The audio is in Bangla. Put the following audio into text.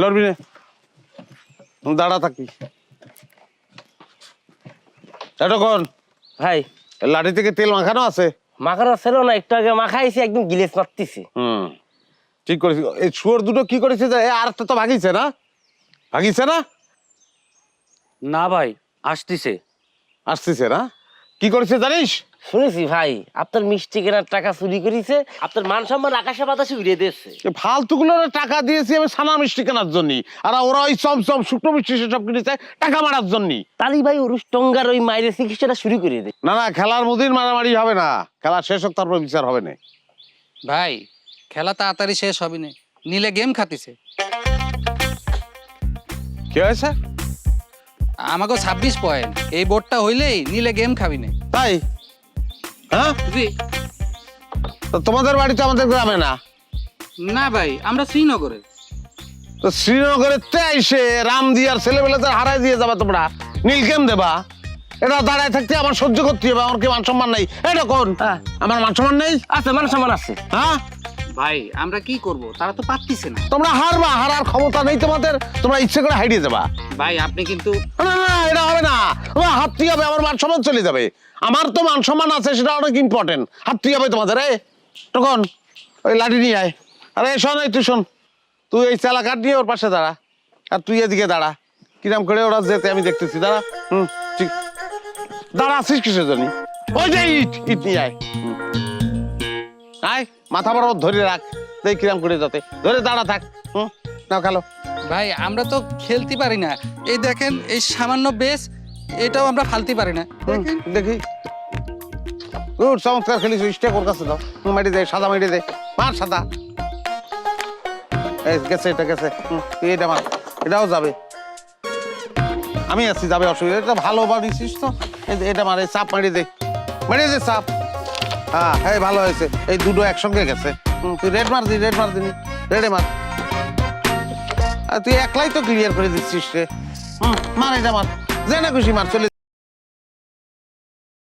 লড়বি না। দাঁড়া থাকি। এতক্ষণ ভাই। লাঠি থেকে তেল মাখানো আছে? মাখানো ছিল না একটু আগে মাখাইছি একদম গিলেস মারতেছি। হুম। ঠিক করেছি। এই শুয়োর দুটো কি করেছে যে আর একটা তো ভাগিছে না? ভাগিছে না? না ভাই আসতিছে। আসতেছে না? কি করেছে জানিস? শুনেছি ভাই আপনার মিষ্টি কেনার টাকা চুরি করেছে আপনার মান সম্মান আকাশে বাতাসে উড়িয়ে দিয়েছে। এ ফালতুগুলোর টাকা দিয়েছি আমি সানা মিষ্টি কেনার জন্য। আর ওরা ওই চমচম শুকনো মিষ্টি সেসব কিনেছে টাকা মারার জন্য। তালি ভাই রুষ্টঙ্গার ওই মায়ের চিকিৎসাটা শুরু করে দে। না না খেলার মধ্যে মারামারি হবে না। খেলা শেষ হোক তারপর বিচার হবে না। ভাই খেলা তাড়াতাড়ি শেষ হবে না। নিলে গেম খাতিছে। কি হয়েছে? আমাকে ছাব্বিশ পয়েন্ট এই বোর্ডটা হইলেই নিলে গেম খাবি না। তাই? হ্যাঁ? জি। তো তোমাদের বাড়ি তো আমাদের গ্রামে না? না ভাই আমরা শ্রীনগরে। তো শ্রীনগরে তে আইসে রাম দিয়ার ছেলেবেলাদের হারাই দিয়ে যাবা তোমরা। নীল নীলকেম দেবা। এটা দাঁড়ায় থাকতে আমার সহ্য করতে হবে আমার কি মান সম্মান নেই। এটা কোন হ্যাঁ। আমার মান সম্মান নেই? আছে মান সম্মান আছে। হ্যাঁ? ভাই আমরা কি করব? তারা তো পারতিছে না। তোমরা হারবা হারার ক্ষমতা নেই তোমাদের। তোমরা ইচ্ছে করে হারিয়ে যাবা। ভাই, আপনি কিন্তু এটা হবে না। তোমার হাতটি হবে, আমার মান সম্মান চলে যাবে। আমার তো মান সম্মান আছে, সেটা অনেক ইম্পর্টেন্ট হাতটি হবে তোমাদের এ তখন। ওই লাঠি নিয়ে আয়। আরে, শোন, এই তুই শোন। তুই এই চালা কাঠ নিয়ে ওর পাশে দাঁড়া। আর তুই এদিকে দাঁড়া। কিরাম করে ওরা যেতে আমি দেখতেছি, দাঁড়া। হুম, ঠিক। দাঁড়া, আসিস কিসের জন্য? ওই যে ইট ইট নিয়ে আয়। আয়, মাথা বড় ধরে রাখ। দেখ কিরাম করে যাতে। ধরে দাঁড়া থাক। হুম, নাও, খেলো। ভাই আমরা তো খেলতে পারি না। এই দেখেন এই সামান্য বেস এটাও আমরা ফালতে পারি না। দেখি। চমৎকার খেলিস ওর কাছে দাও হুম, মাটি দে সাদা মাটি দে। মার সাদা। গেছে এটা গেছে। এটা মার। এটাও যাবে। আমি আছি যাবে অসুবিধা এটা ভালো বানিয়েছিস তো। এটা মার চাপ মারি দে। মারি দে চাপ। হ্যাঁ এই ভালো হয়েছে। এই দুটো একসঙ্গে গেছে। তুই রেড মার দি রেড মার দিনি রেডে মার। আর তুই একলাই তো ক্লিয়ার করে দিচ্ছিস রে। হুম মার এটা মার যে না খুশি মার, চলে